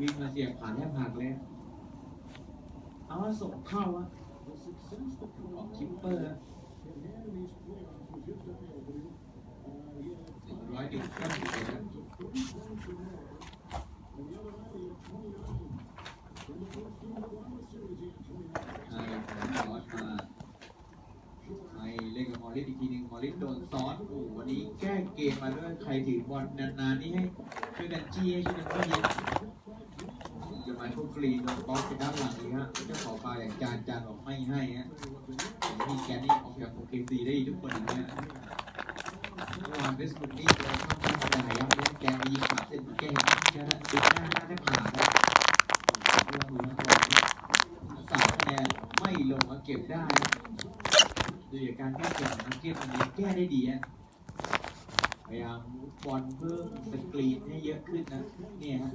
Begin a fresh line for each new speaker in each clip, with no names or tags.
วิ่งมาเสียบขานแทบหักเลยเอาว่าส่งเข้าวะออกคิปเปอร์อะร้อยหนึ่งเก้าสิบเอ็ดครับให้องซอสมาให้เล่นกับมอริสอีกทีหนึ่งมอริสโดนซ้อนโอ้โหวันนี้แก้เกมมาด้วยใครถือบอลนานๆนี่ให้ช่วยกันจี้ให้ช่วยกันจี้จ มาทุกกรีนโบล็อกไปด้านหลังเลยฮะเจ้าของฟาวล์อย่างจานจานบอกไม่ให้ฮะมีแกนนี่ออกจากโอเคซีได้ทุกคนอย่างเงี้ยเมื่อวานเวสต์บุกนี่เราค่อนข้างจะหายากเลยแกไปยิงขาเส้นแกเห็นแกนะติดหน้าหน้าได้ผ่านะเรื่องมือนะสามคะแนนไม่ลงมาเก็บได้โดยการแก้เกมของเก็ตอันนี้แก้ได้ดีอะพยายามบอลเพิ่มสกรีนให้เยอะขึ้นนะเนี่ยฮะ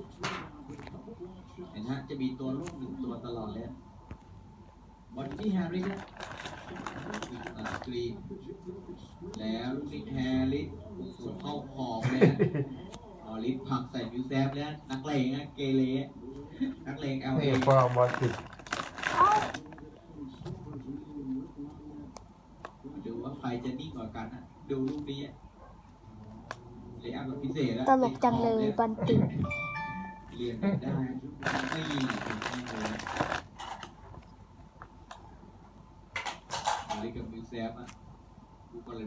เห็นฮะจะมีตัวลูกหนึ่งตัวตลอดเลยบอลที่แฮร์รี่นะวิ่งมาสกรีนแล้วลูกนี้แฮร์รี่ส่งเข้าขอบเลยฮะออลิสผลักใส่มิวแซฟแล้วนักเลงนะเกเรนักเลงเอลเอ
นี่พอเอาบอลติด
ดูว่าใครจะนิ่งกว่ากันนะดูลูกนี้อะเลยอัพแบบพิเศษแล้ว
ตลกจังเลยบอลติด
เรี ยนแบบได้ไม่ยิงอลิสกับมิวแซฟอะดูกันเลย